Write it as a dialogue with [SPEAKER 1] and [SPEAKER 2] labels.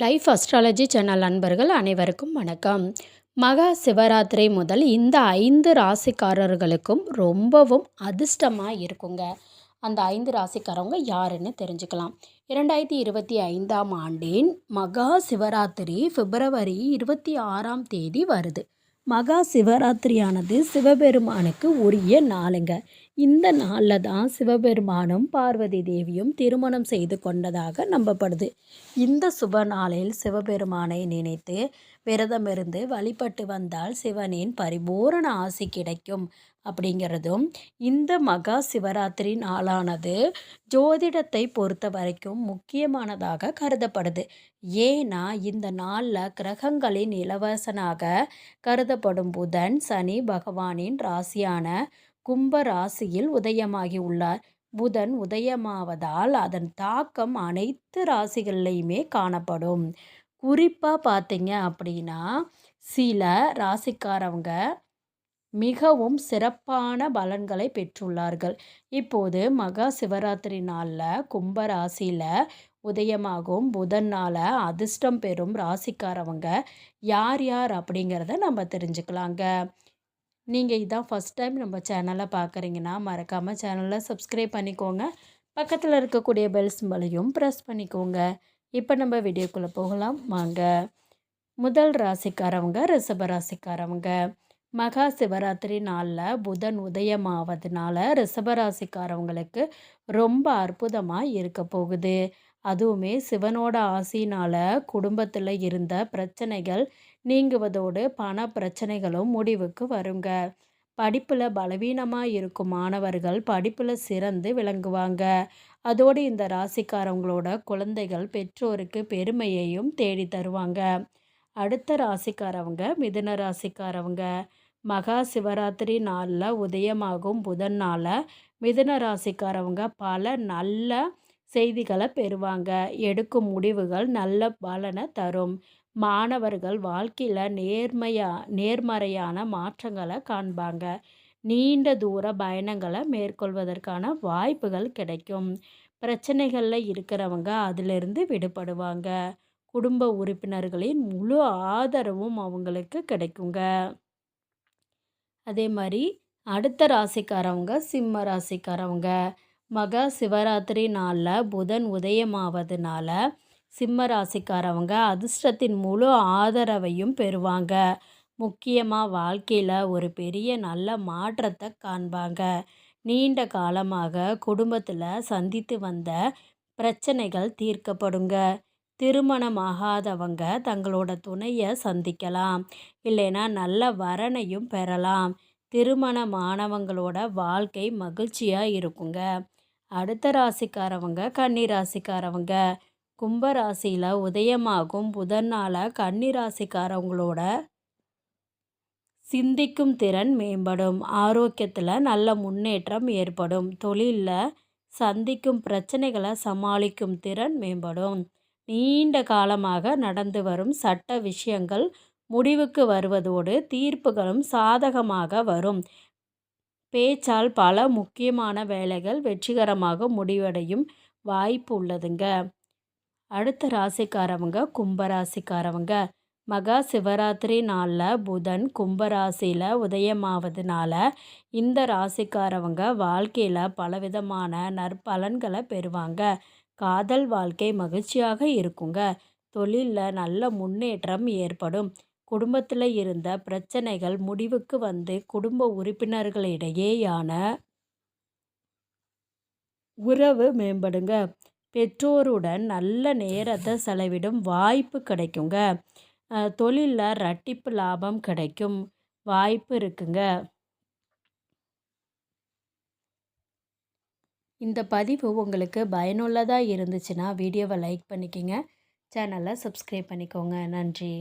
[SPEAKER 1] Life astrology channel நண்பர்கள் அனைவருக்கும் வணக்கம். மகா சிவராத்திரி முதல் இந்த ஐந்து ராசிக்காரர்களுக்கும் ரொம்பவும் அதிர்ஷ்டமாக இருக்குங்க. அந்த ஐந்து ராசிக்காரவங்க யாருன்னு தெரிஞ்சுக்கலாம். இரண்டாயிரத்தி இருபத்தி ஐந்தாம் ஆண்டின் மகா சிவராத்திரி பிப்ரவரி இருபத்தி ஆறாம் தேதி வருது. மகா சிவராத்திரியானது சிவபெருமானுக்கு உரிய நாளுங்க. இந்த நாளில் தான் சிவபெருமானும் பார்வதி தேவியும் திருமணம் செய்து கொண்டதாக நம்பப்படுது. இந்த சுப நாளில் சிவபெருமானை நினைத்து விரதமிருந்து வழிபட்டு வந்தால் சிவனின் பரிபூரண ஆசி கிடைக்கும் அப்படிங்கிறதும் இந்த மகா சிவராத்திரி நாளானது ஜோதிடத்தை பொறுத்த வரைக்கும் முக்கியமானதாக கருதப்படுது. ஏன்னா இந்த நாளில் கிரகங்களின் இளவரசனாக கருதப்படும் புதன் சனி பகவானின் ராசியான கும்ப ராசியில் உதயமாகி உள்ளார். புதன் உதயமாவதால் அதன் தாக்கம் அனைத்து ராசிகள்லையுமே காணப்படும். குறிப்பாக பார்த்தீங்க அப்படின்னா சில ராசிக்காரவங்க மிகவும் சிறப்பான பலன்களை பெற்றுள்ளார்கள். இப்போது மகா சிவராத்திரி நாளில் கும்ப ராசியில் உதயமாகும் புதனால் அதிர்ஷ்டம் பெறும் ராசிக்காரவங்க யார் யார் அப்படிங்கிறத நம்ம தெரிஞ்சுக்கலாங்க. நீங்கள் இதான் ஃபஸ்ட் டைம் நம்ம சேனலை பார்க்குறீங்கன்னா மறக்காமல் சேனலை சப்ஸ்கிரைப் பண்ணிக்கோங்க. பக்கத்தில் இருக்கக்கூடிய பெல் சிம்பலையும் ப்ரெஸ் பண்ணிக்கோங்க. இப்போ நம்ம வீடியோக்குள்ளே போகலாம். வாங்க. முதல் ராசிக்காரவங்க ரிஷப ராசிக்காரவங்க. மகா சிவராத்திரி நாளில் புதன் உதயமாவதுனால ரிஷபராசிக்காரவங்களுக்கு ரொம்ப அற்புதமாக இருக்க போகுது. அதுவுமே சிவனோட ஆசையினால் குடும்பத்தில் இருந்த பிரச்சனைகள் நீங்குவதோடு பண பிரச்சனைகளும் முடிவுக்கு வருங்க. படிப்பில் பலவீனமாக இருக்கும் மாணவர்கள் படிப்பில் சிறந்து விளங்குவாங்க. அதோடு இந்த ராசிக்காரவங்களோட குழந்தைகள் பெற்றோருக்கு பெருமையையும் தேடி தருவாங்க. அடுத்த ராசிக்காரவங்க மிதுன ராசிக்காரவங்க. மகா சிவராத்திரி நாளில் உதயமாகும் புதன் நாளில் மிதுன ராசிக்காரவங்க பல நல்ல செய்திகளை பெறுவாங்க. எடுக்கும் முடிவுகள் நல்ல பலனை தரும். மாணவர்கள் வாழ்க்கையில் நேர்மையா நேர்மறையான மாற்றங்களை காண்பாங்க. நீண்ட தூர பயணங்களை மேற்கொள்வதற்கான வாய்ப்புகள் கிடைக்கும். பிரச்சனைகளில் இருக்கிறவங்க அதிலிருந்து விடுபடுவாங்க. குடும்ப உறுப்பினர்களின் முழு ஆதரவும் அவங்களுக்கு கிடைக்குங்க. அதே மாதிரி அடுத்த ராசிக்காரவங்க சிம்ம ராசிக்காரவங்க. மகா சிவராத்திரி நாளில் புதன் உதயமாவதுனால சிம்ம ராசிக்காரவங்க அதிர்ஷ்டத்தின் முழு ஆதரவையும் பெறுவாங்க. முக்கியமாக வாழ்க்கையில் ஒரு பெரிய நல்ல மாற்றத்தை காண்பாங்க. நீண்ட காலமாக குடும்பத்தில் சந்தித்து வந்த பிரச்சனைகள் தீர்க்கப்படுங்க. திருமணமாகாதவங்க தங்களோட துணையை சந்திக்கலாம். இல்லைன்னா நல்ல வரனையும் பெறலாம். திருமணமானவங்களோட வாழ்க்கை மகிழ்ச்சியாக இருக்குங்க. அடுத்த ராசிக்காரவங்க கன்னி ராசிக்காரவங்க. கும்பராசியில் உதயமாகும் புதனால் கன்னிராசிக்காரவங்களோட சிந்திக்கும் திறன் மேம்படும். ஆரோக்கியத்தில் நல்ல முன்னேற்றம் ஏற்படும். தொழிலில் சந்திக்கும் பிரச்சனைகளை சமாளிக்கும் திறன் மேம்படும். நீண்ட காலமாக நடந்து வரும் சட்ட விஷயங்கள் முடிவுக்கு வருவதோடு தீர்ப்புகளும் சாதகமாக வரும். பேச்சால் பல முக்கியமான வேலைகள் வெற்றிகரமாக முடிவடையும் வாய்ப்பு உள்ளதுங்க. அடுத்த ராசிக்காரவங்க கும்பராசிக்காரவங்க மகா சிவராத்திரி நாளில் புதன் கும்பராசியில் உதயமாவதுனால இந்த ராசிக்காரவங்க வாழ்க்கையில் பலவிதமான நற்பலன்களை பெறுவாங்க. காதல் வாழ்க்கை மகிழ்ச்சியாக இருக்குங்க. தொழிலில் நல்ல முன்னேற்றம் ஏற்படும். குடும்பத்தில் இருந்த பிரச்சனைகள் முடிவுக்கு வந்து குடும்ப உறுப்பினர்களிடையேயான உறவு மேம்படுங்க. பெற்றோருடன் நல்ல நேரத்தை செலவிடும் வாய்ப்பு கிடைக்குங்க. தொழிலில் ரட்டிப்பு லாபம் கிடைக்கும் வாய்ப்பு இருக்குங்க. இந்த பதிவு உங்களுக்கு பயனுள்ளதாக இருந்துச்சுன்னா வீடியோவை லைக் பண்ணிக்கோங்க. சேனலை சப்ஸ்கிரைப் பண்ணிக்கோங்க. நன்றி.